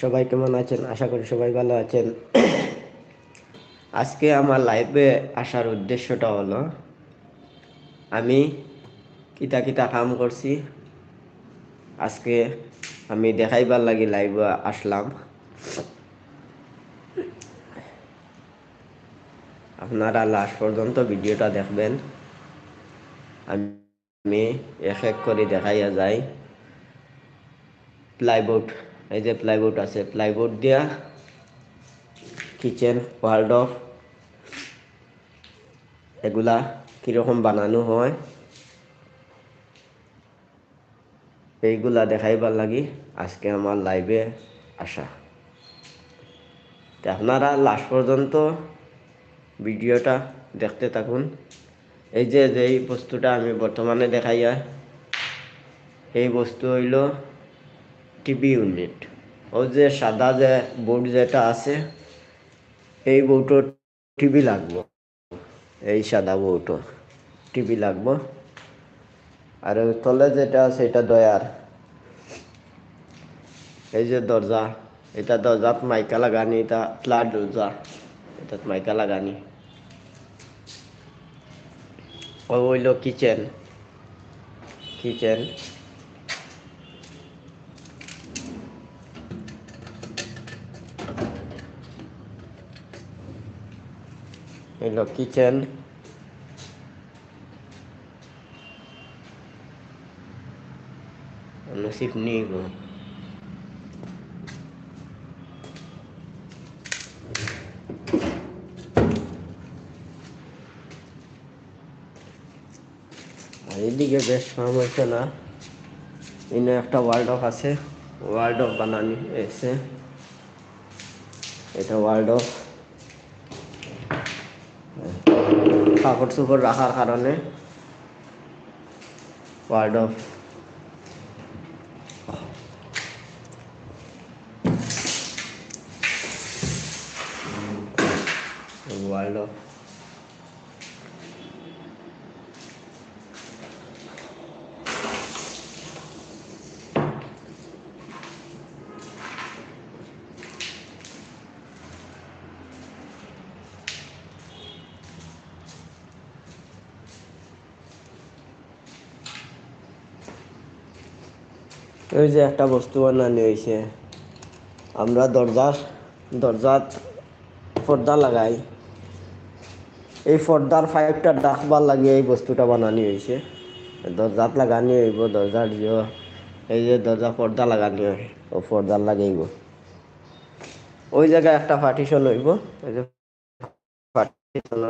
সবাই কেমন আছেন? আশা করি সবাই ভালো আছেন। আজকে আমার লাইভে আসার উদ্দেশ্যটা হলো, আমি কিতা কিতা কাম করছি। আজকে আমি দেখাইবার লাগি লাইভে আসলাম। আপনারা লাস্ট পর্যন্ত ভিডিওটা দেখবেন। আমি এক এক করে দেখাইয়া যাই। প্লাইবোর্ড এই যে প্লাইবোর্ড আছে প্লাইবোর্ড দিয়া কিচেন ওয়ার্ল্ড অফ এগুলা কীরকম বানানো হয়, এইগুলা দেখাইবার লাগি আজকে আমার লাইভে আসা। আপনারা লাস্ট পর্যন্ত ভিডিওটা দেখতে থাকুন। এই যে, যেই বস্তুটা আমি বর্তমানে দেখাইয়া, এই বস্তু হইল টিভি ইউনিট ও যে সাদা যে বোর্ড যেটা আছে, এই বোর্ডও টিভি লাগবো। এই সাদা বোর্ডও টিভি লাগবো। আর তলে যেটা আছে, এটা দয়ার। এই যে দরজা, এটা দরজাত মাইকা লাগানি, এটা ফ্ল্যাট দরজা, এটাত মাইকা লাগানি। ও হইল কিচেন। কিচেন। হইল কিচেন নসিব নেই গো আর এদিকে বেশ ফার্ম হয়েছে না? এনে একটা ওয়ার্ল্ড অফ আছে। ওয়ার্ল্ড অফ বানানি এসে। এটা ওয়ার্ল্ড অফ কাপড় চোপড় রাখার কারণে ওয়ার্ড অফ ওয়ার্ল্ড অফ ওই যে একটা বস্তু বানানি হয়েছে আমরা দরজার দরজাত পর্দা লাগাই। এই পর্দার ফাইভটা ডাকবার লাগিয়ে এই বস্তুটা বানানি হয়েছে দরজাত লাগানি হইব, দরজার যে এই যে দরজা পর্দা লাগানি হয়, ও পর্দার লাগাইব। ওই জায়গায় একটা পার্টিশন হইব ওই যে পার্টিশন